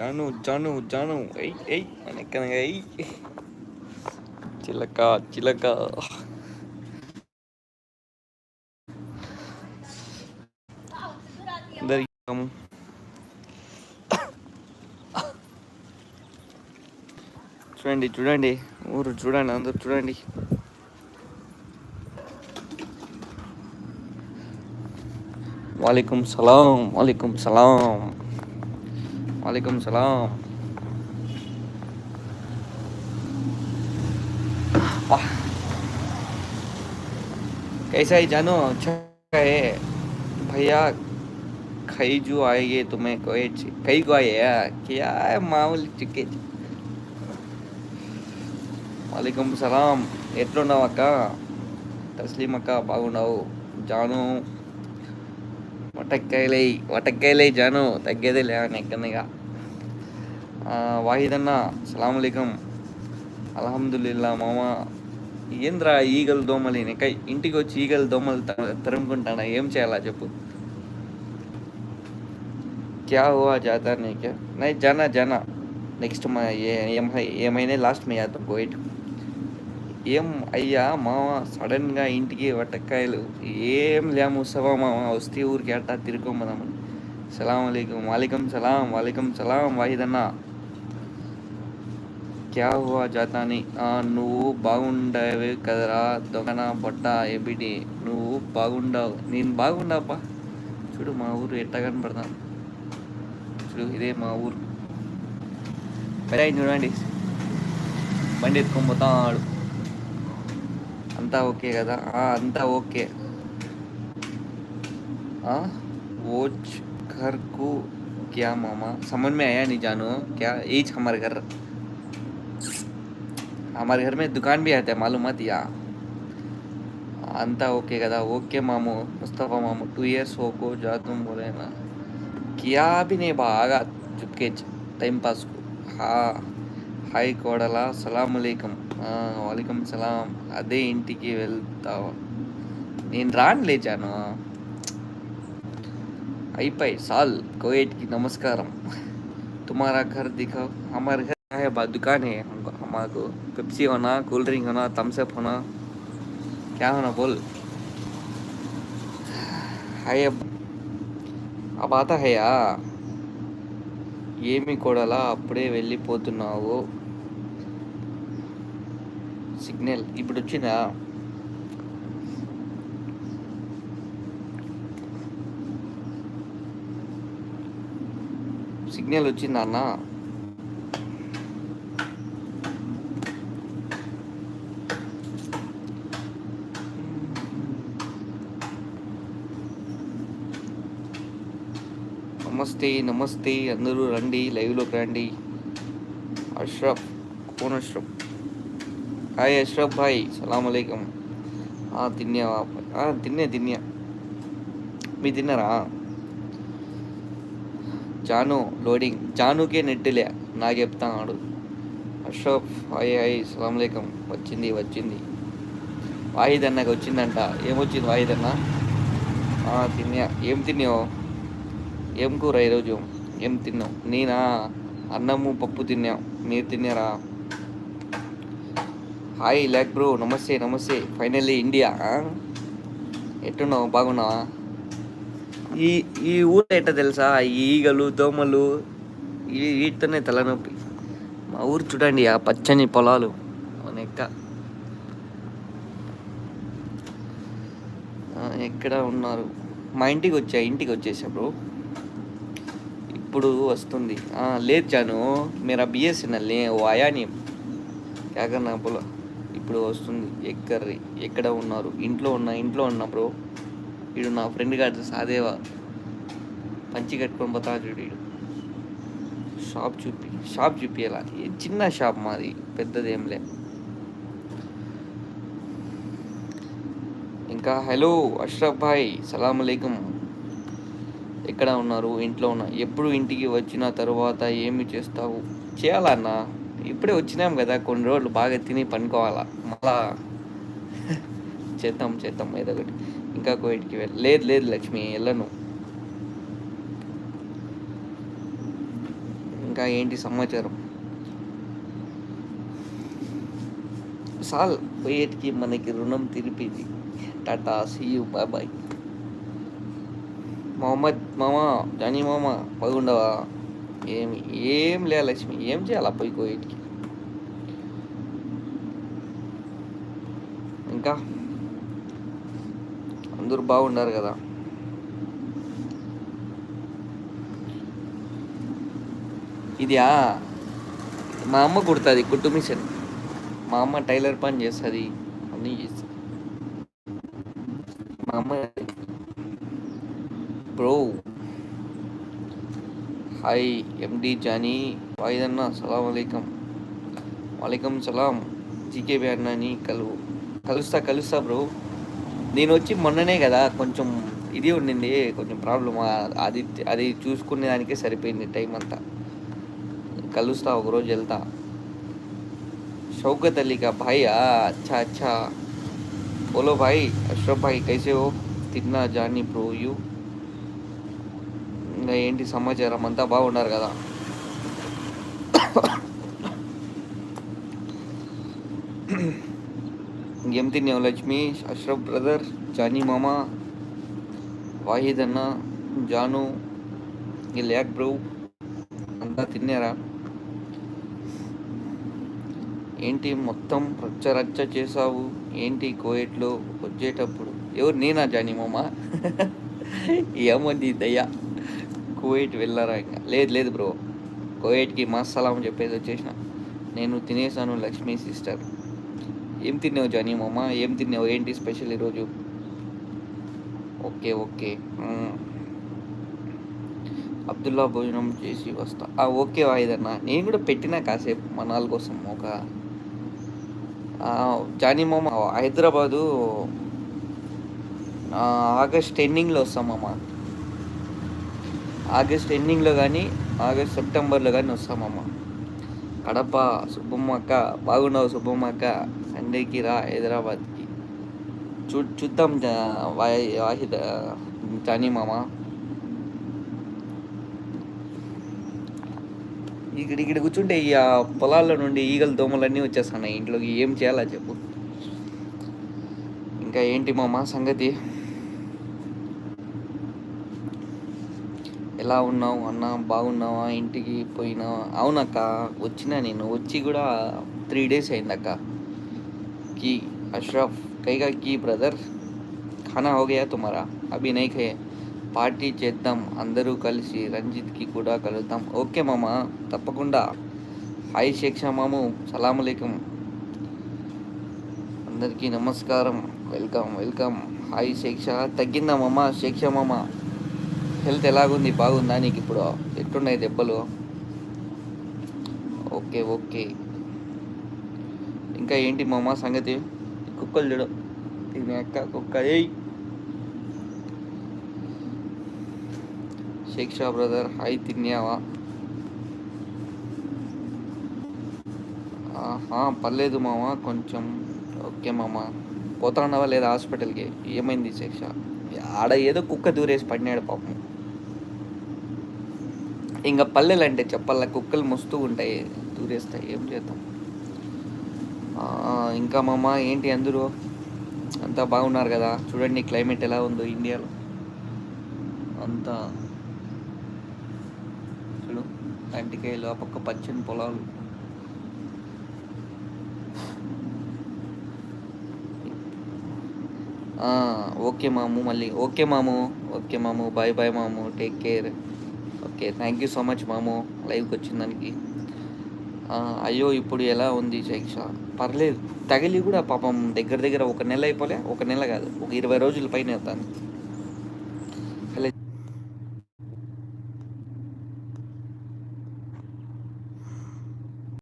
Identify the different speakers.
Speaker 1: ஜானு ஜானு ஜானு. எய் எய் எனக்கணுங்க எய் சிலக்கா சிலக்கா. தரிக்கம் చూడండి చూడండి ఊరు చూడండి అందరు చూడండి వాలేకుం సలాం వాలేకుం సలాం वालेकुम सलाम वाह कैसा है जानो अच्छा है भैया खई जो आएंगे तुम्हें कोई कई को आए क्या है मामूली टिके వాలేకుమ్ సలాం ఎట్లున్నావు అక్క తస్లీం అక్క బాగున్నావు జాను వటక్కాయలై వటక్కాయలై జాను తగ్గేదే లేవని ఎక్కడిగా వాహిదన్నా సలాం అలైకం అల్హమ్దుల్లా మామ. ఏంద్రా ఈగలు దోమలు నెక్క ఇంటికి వచ్చి ఈగలు దోమలు తరుముకుంటానా? ఏం చేయాలా చెప్పు. క్యా హువా జాతా నీ క్యా? నై జానా జానా. నెక్స్ట్ మా ఏమైనా లాస్ట్ మీ జాతా కోయిట్ ఏం అయ్యా మామ సడన్గా ఇంటికి వట్టకాయలు ఏం లేము సవా మామ వస్తే ఊరికి అట్టా తిరుకోమదాము సలాం అలీకం వాలికం సలాం వాలికం సలాం వాహిదన్నా. క్యా హువా జాతాని ఆ నువ్వు బాగుండేవి కదరా దొంగన పొట్ట ఎబిటి నువ్వు బాగుండవు. నేను బాగుండవా చూడు మా ఊరు ఎట్లా కనపడతాను చూడు ఇదే మా ఊరు. మరి ఆయన చూడండి. బండి ఎత్తుకొని పోతాడు అంతా ఓకే కదా? అంతా ఓకే. ఓచ్ కర్కు క్యా మామా? సమన్మే అయ్యా నిజాను క్యా? ఏజ్ హమర్ ఘర్ हमारे घर हमारे घर में दुकान भी आता है मालूम मत या अंता ओके कदा ओके मामू मुस्तफ़ा मामू टू इयर्स हो को जा तुम बोले ना किया भी नहीं बागा चुपके टाइम पास को हाँ హాయ్ కోడలా సలాం అలైకం వాలేకం సలాం అదే ఇంటికి వెళ్తావా నేను రాను లేచాను అయిపోయి సాల్ కోయేట్కి నమస్కారం तुम्हारा घर दिखाओ हमारे घर है दुकान है हमारे पेप्सी होना कोल्ड ड्रिंक होना थम्सअप होना क्या होना बोल हाय अब अब आता है या ఏమి కొడలా అప్పుడే వెళ్ళిపోతున్నావు సిగ్నల్ ఇప్పుడు వచ్చిందా సిగ్నల్ వచ్చిందా అన్న నమస్తే నమస్తే అందరూ రండి లైవ్లోకి రండి. అష్రఫ్ కోన్ అష్రఫ్. హాయ్ అష్రఫ్ భాయ్ సలాం అలైకం తిన్నావా తిన్నే తిన్నా మీ తిన్నారా? జాను లోడింగ్. జానుకే నెట్టులే నాకు చెప్తాడు అష్రఫ్ హాయ్ హాయ్ సలాం అలైకం వచ్చింది వచ్చింది. వాహిద్ అన్నకి వచ్చిందంట. ఏమొచ్చింది వాహిద్ అన్న? తిన్నా ఏం తిన్నావు? ఏం కూర ఈరోజు? ఏం తిన్నావు? నేనా? అన్నము పప్పు తిన్నాం. మీరు తిన్నారా? హాయ్ లాక్ బ్రో. నమస్తే నమస్తే. ఫైనల్లీ ఇండియా ఎట్టున్నావు? బాగున్నావా? ఈ ఈ ఊరు ఎట్ట తెలుసా? ఈగలు దోమలు వీటితోనే తలనొప్పి. మా ఊరు చూడండి ఆ పచ్చని పొలాలు. ఎక్క. ఎక్కడ ఉన్నారు? మా ఇంటికి వచ్చా? ఇంటికి వచ్చేసా బ్రో? ఇప్పుడు వస్తుంది? లేదు జాను మీరు బిఎస్ఎన్ఎల్ని ఓ అయాని. కాకన్నా పొలం. ఇప్పుడు వస్తుంది. ఎక్కర్రి ఎక్కడ ఉన్నారు? ఇంట్లో ఉన్న ఇంట్లో ఉన్న బ్రో. వీడు నా ఫ్రెండ్ గారు సాదేవా. పంచి కట్టుకొని పోతా చూడు వీడు షాప్ చూపి షాప్ చూపించాల చిన్న షాప్ మాది పెద్దది లే ఇంకా హలో అష్రఫ్ భాయ్ సలాం అలైకుం ఎక్కడ ఉన్నారు ఇంట్లో ఉన్నా ఎప్పుడు ఇంటికి వచ్చిన తర్వాత ఏమి చేస్తావు? చేయాలన్నా ఇప్పుడే వచ్చినాం కదా కొన్ని రోజులు బాగా తిని పనుకోవాలా మళ్ళా చేద్దాం చేద్దాం ఏదో ఒకటి. ఇంకా కోయిట్కి వెళ్ళి లేదు లేదు లక్ష్మి వెళ్ళను. ఇంకా ఏంటి సమాచారం? సాల్ పోయేటికి మనకి రుణం తిరిపింది. Tata see you bye bye. Mohammed మామ జానీ మామ బాగుండవా ఏమి ఏం లే లక్ష్మి ఏం చేయాలా పోయి కోయిట్కి? ఇంకా? అందరూ బాగుండారు కదా? ఇదియా? మా అమ్మ కుడుతుంది కుట్టు మిషన్. మా అమ్మ టైలర్ పని చేస్తుంది అన్నీ చేస్తుంది. మా అమ్మ బ్రో. హాయ్ ఎండి జానీ వాయిదన్న அண்ணா சலாம் வலைக்கம் వలైకం సలాం. జీకేబీ అన్నాని కలు కలుస్తా కలుస్తా బ్రో. నేను వచ్చి మొన్ననే కదా కొంచెం ఇది ఉండింది కొంచెం ప్రాబ్లం అది అది చూసుకునే దానికే సరిపోయింది టైం అంతా. కలుస్తా ఒకరోజు వెళ్తా. షౌకత్ అల్లిక భాయ్ అచ్చా అచ్చా బోలో భాయ్ అష్రఫ్ భాయ్ కైసేవో తిన్నా జానీ బ్రో యూ. ఇంకా ఏంటి సమాచారం? అంతా బాగున్నారు కదా? ఇంకేం తిన్నావు లక్ష్మి? అష్రఫ్ బ్రదర్ జానీ మామ వాహిద్ అన్న జాను ఈ ల్యాక్ బ్రో అంతా తిన్నారా? ఏంటి మొత్తం రచ్చ రచ్చ చేసావు ఏంటి కోయట్లో వచ్చేటప్పుడు? ఎవరు నేనా జానీ మామ? ఏమంది దయ్యా కువైట్ వెళ్ళారా ఇంకా? లేదు లేదు బ్రో. కోయట్కి మా అని చెప్పేసి వచ్చేసిన. నేను తినేసాను లక్ష్మీ సిస్టర్. ఏం తిన్నావు జానీ మామ? ఏం తిన్నావు? ఏంటి స్పెషల్ ఈరోజు? Okay okay. అబ్దుల్లా భోజనం చేసి వస్తా. ఓకే వాయిదన్న నేను కూడా పెట్టినా కాసేపు మనాల కోసం ఒక ఆ, జానీ మామ హైదరాబాదు ఆగస్ట్ ఎండింగ్లో వస్తామమ్మ ఆగస్ట్ ఎండింగ్లో కానీ ఆగస్ట్ సెప్టెంబర్లో కానీ వస్తామమ్మ. కడప సుబ్బమ్మక్క బాగున్నావు సుబ్బమ్మ అక్క సండేకి రా హైదరాబాద్కి. చూ చూద్దాం వాయి వాహిద చానీ మామ. ఇక్కడ ఇక్కడ కూర్చుంటే ఈ పొలాల్లో నుండి ఈగలు దోమలన్నీ వచ్చేస్తున్నాయి. ఇంట్లోకి ఏం చేయాలా చెప్పు. ఇంకా ఏంటి మామ సంగతి? ఎలా ఉన్నావు అన్న బాగున్నావా ఇంటికి పోయినావా? అవునక్క వచ్చినా నేను. వచ్చి కూడా త్రీ డేస్ అయిందక్క. కీ అష్రఫ్ కైగా కీ బ్రదర్ ఖానా హోగయా తుమారా అభి నైకే పార్టీ చేద్దాం అందరూ కలిసి రంజిత్కి కూడా కలుద్దాం. ఓకే మామ తప్పకుండా. హాయ్ శేక్ష మాము సలాంలేకం అందరికీ నమస్కారం. Welcome welcome. హాయ్ శేక్ష తగ్గిందా మామ శేక్ష మామ? హెల్త్ ఎలాగుంది? బాగుందా నీకు ఇప్పుడు? ఎట్టున్నాయి దెబ్బలు? Okay okay. ఇంకా ఏంటి మామ సంగతి? కుక్కలు చూడు. దీని అక్క కుక్క. ఏయ్! షేక్ షా బ్రదర్ హాయ్ తిన్నావా? ఆహా, పర్లేదు మామ కొంచెం. ఓకే మామ. పోతాన్నావా లేదా హాస్పిటల్కి? ఏమైంది శిక్ష ఆడ ఏదో కుక్క దూరేసి పడినాడు పాపం. ఇంకా పల్లెలు అంటే చెప్పాల కుక్కలు మస్తు ఉంటాయి దూరేస్తాయి ఏం చేద్దాం? ఇంకా ఇంకా మామ ఏంటి అందరూ? అంతా బాగున్నారు కదా? చూడండి క్లైమేట్ ఎలా ఉందో ఇండియాలో. అంతా చూడు అంటికాయలు ఆ పక్క పచ్చని పొలాలు. ఓకే మాము మళ్ళీ ఓకే మాము ఓకే మాము బాయ్ బాయ్ మాము take care. Okay thank you so much మాము లైవ్కి వచ్చిన దానికి. అయ్యో ఇప్పుడు ఎలా ఉంది శిక్ష పర్లేదు తగిలి కూడా పాపం దగ్గర దగ్గర ఒక నెల అయిపోలే ఒక నెల కాదు ఒక ఇరవై రోజుల పైన వెళ్తాను